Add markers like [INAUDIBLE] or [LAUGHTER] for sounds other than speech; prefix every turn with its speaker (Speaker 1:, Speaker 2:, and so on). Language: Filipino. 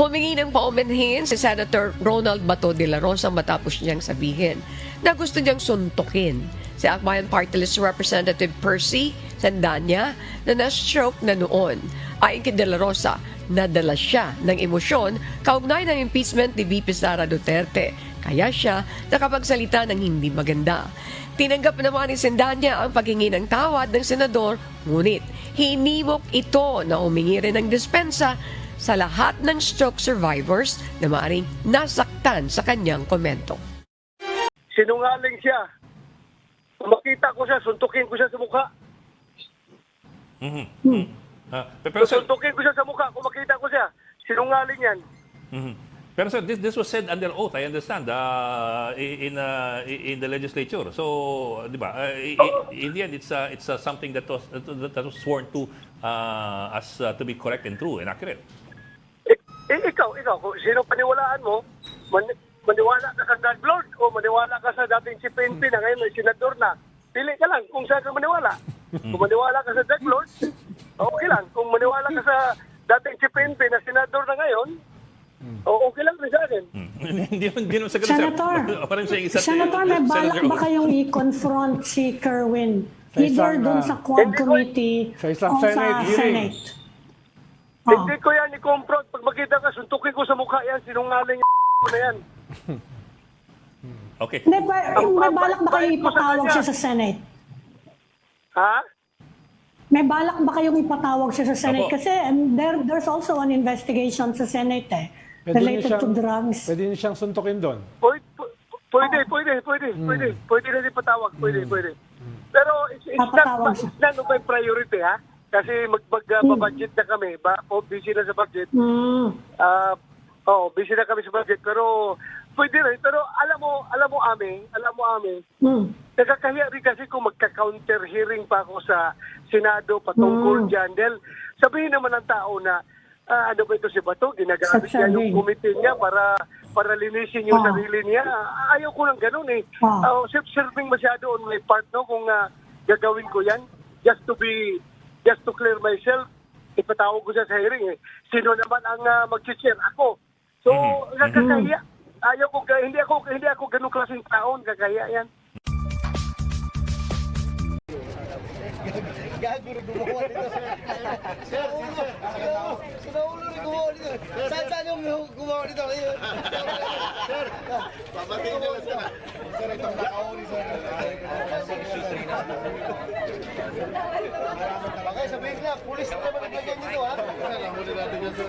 Speaker 1: Humingi ng paumanhin si Senator Ronald Bato de la Rosa matapos niyang sabihin na gusto niyang suntukin si Akbayan Party List Representative Percy Sandanya na na-stroke na noon. Ayon kay de la Rosa, nadala siya ng emosyon kaugnay ng impeachment ni VP Sara Duterte. Kaya siya nakapagsalita ng hindi maganda. Tinanggap naman ni Sendanya ang paghingi ng tawad ng senador, ngunit hinimok ito na humingi rin ng dispensa sa lahat ng stroke survivors na maaaring nasaktan sa kanyang komento.
Speaker 2: Sinungaling siya. Makita ko siya, suntukin ko siya sa mukha.
Speaker 3: Ah, pe- pero sir,
Speaker 2: Suntukin ko siya sa mukha kung makita ko siya. Sinungaling yan.
Speaker 3: Mhm. Pero sir, this, this was said under oath, I understand, uh, in uh, in the legislature. So, di ba? Uh, in the end, it's uh, it's uh, something that was that was sworn to uh, as uh, to be correct and true and accurate.
Speaker 2: Eh, ikaw, ikaw, kung sino paniwalaan mo, man, maniwala ka sa God Lord o maniwala ka sa dating si PNP na ngayon ay senador na. Pili ka lang kung saan ka maniwala. Kung maniwala ka sa God Lord, okay lang. Kung maniwala ka sa dating si PNP na senador na ngayon, o okay lang rin sa akin.
Speaker 3: Hmm. [LAUGHS] Hindi yun, hindi yun sa
Speaker 4: Senator, [LAUGHS]
Speaker 3: Parang saying isa
Speaker 4: Senator, may balak ba kayong i-confront si Kerwin? Either
Speaker 5: ah,
Speaker 4: sa Quad Committee o
Speaker 5: Senate
Speaker 4: sa
Speaker 5: hearing.
Speaker 4: Senate. Oh.
Speaker 2: Hindi ko yan i-confront. Pag makita ka, suntukin ko sa mukha yan. Sinungaling yung [LAUGHS] na yan.
Speaker 3: Okay.
Speaker 4: Hindi, ba, may balak ba kayo ipatawag siya sa Senate?
Speaker 2: Ha?
Speaker 4: May balak ba kayong ipatawag siya sa Senate?
Speaker 3: Apo.
Speaker 4: Kasi um, there, there's also an investigation sa Senate eh,
Speaker 5: Pwede niyo
Speaker 4: related
Speaker 5: siyang,
Speaker 4: to drugs.
Speaker 5: Pwede niyo siyang suntukin doon.
Speaker 2: Pwede, pwede, pwede, pwede, pwede, pwede na din patawag, pwede, pwede. Pero it's, it's not,
Speaker 4: Papatawag siya.
Speaker 2: it's not my priority, ha? Kasi mag, mag, uh, budget na kami, ba, o busy na sa budget.
Speaker 4: Hmm.
Speaker 2: Ah, oh, busy na kami sa budget, pero pwede rin. Pero alam mo, alam mo, Ami, alam mo, Ami,
Speaker 4: Hmm.
Speaker 2: Nakakahiya rin kasi kung magka-counter hearing pa ako sa Senado patungkol
Speaker 4: Mm.
Speaker 2: dyan. Dahil sabihin naman ng tao na ah, ano ba ito si Bato, ginagamit niya yung committee niya para para linisin yung
Speaker 4: Ah.
Speaker 2: sarili niya. Ayaw ko ng ganun eh.
Speaker 4: Ah.
Speaker 2: Ah, self-serving masyado on my part no kung ah, gagawin ko yan just to be just to clear myself ipatawag ko siya sa hearing eh. Sino naman ang uh, mag-share? Ako. So, nakakahiya. Ayaw ko, hindi ako, hindi ako ganun klaseng taon, kakahiya yan.
Speaker 6: Gago rin gumawa dito, sir. Sir, sir. Sino ulo rin gumawa dito? Saan saan yung gumawa dito? Sir, papatingin nila, sir. Sir, itong nakauli, sir. Maraming talaga. Sabihin na, pulis na naman ang lagyan ha? Alam mo na natin yan, sir.